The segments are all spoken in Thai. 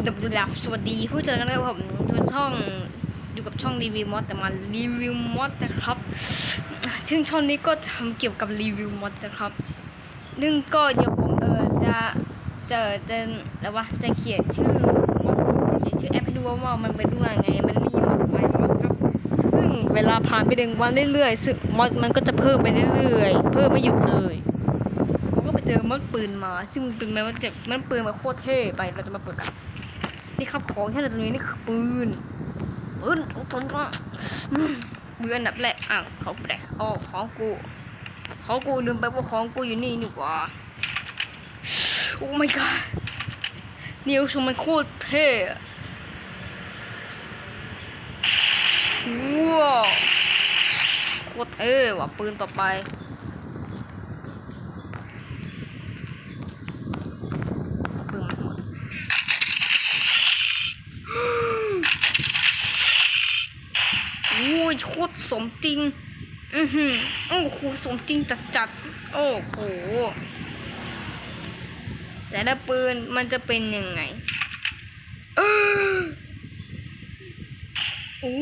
สวัสดีผู้เจอกันนะครับผมช่องอยู่กับช่องรีวิวมอดแต่มารีวิวมอดนะครับซึ่งช่องนี้ก็ทำเกี่ยวกับรีวิวมอดนะครับซึ่งก็เดี๋ยวผมเออจะจะจะแล้วว่าจะเขียนชื่อมอดจะเขียนชื่อแอปให้ดูว่ามันเป็นรูปยังไงมันมีมอดหลายมอดครับซึ่งเวลาผ่านไปหนึ่งวันเรื่อยๆซึ่งมอดมันก็จะเพิ่มไปเรื่อยๆเพิ่มไม่หยุดเลยผมก็ไปเจอมดปืนมา ซึ่งมันเป็นมันเจ็บมันปืนแบบโคตรเท่ไปเราจะมาเปิดกัน นี่ครับของที่เราตรงนี้นี่คือปืนปืนของผมก็อืมปืนอันดับแรกอะเขาแปลกอ๋อของกูของกูลืมไปว่าของกูอยู่นี่นี่หว่าโอ้ my god นี่ชมมันโคตรเท่อะว้าวโคตรเท่ว่ะปืนต่อไปปืนมันหมดโอ้ ยโคตรสมจริง อือหือโอ้โหสมจริงจัดจัดโอ้โห แต่ละปืนมันจะเป็นยังไงเอออู้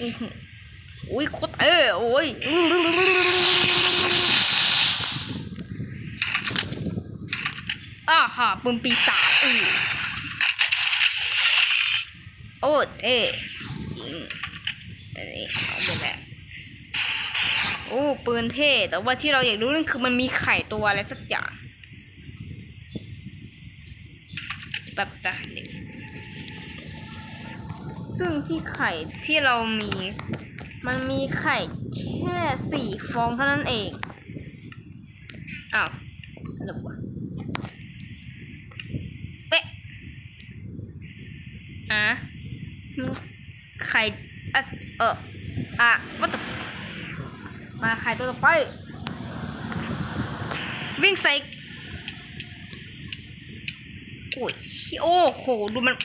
อือหือโอ้ยโคตรเอ้ยโอ้ยอ้าฮ่าปืนปีศาจอือโอ้เท่ยิง อันนี้เอาไปแหละโอ้ปืนเท่แต่ว่าที่เราอยากรู้นั่นคือมันมีไข่ตัวอะไรสักอย่างแบบจ้ะเด็กซึ่งที่ไข่ที่เรามี มันมีไข่แค่สี่ฟองเท่านั้นเองอ้าวหรือวะเอ๊ะอะไข่ อะเอออะว่าแต่มาไข่ตัวต่อไป วิ่งใส่โอ้ยโอ้โห ดูมัน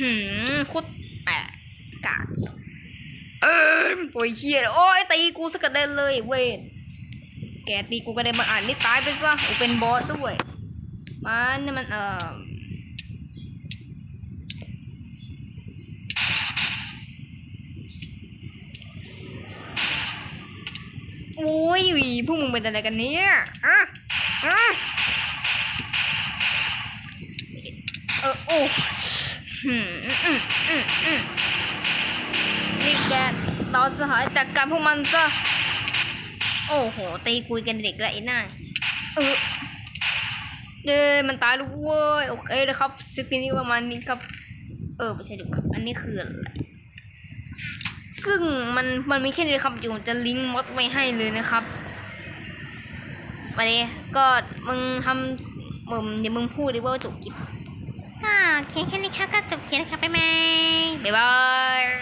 หืมโคตรแอะกากเออโอ้ยเฮียโอ้ยตีกูสกกระเด็นเลยเว้ยแกตีกูกระเด็นมาอ่านนี่ตายไปซะโอเป็นบอสด้วย มันเนี่ยมันเอ่อ โอ้ยพวกมึงเป็นอะไรกันเนี่ยอะอะเออโอ้หืมอืมอืมอืมนี่แกเราจะหายจัดการพวกมันซะโอ้โหตีกุยกันเด็กละไอ้หน้าเออเย้มันตายล้วเว้ยโอเคเลยครับสกินนี้ประมาณนี้ครับ เออไม่ใช่ดีกว่าอันนี้คืออะไร ซึ่งมันมันมีแค่นี้ครับอยู่จะลิงก์มดไว้ให้เลยนะครับมาดิก็มึงทำมึงเดี๋ยวมึงพูดดิว่าจบคลิปอ่าโอเคแค่นี้ครับก็จบคลิปนะครับบ๊ายบายบ๊ายบาย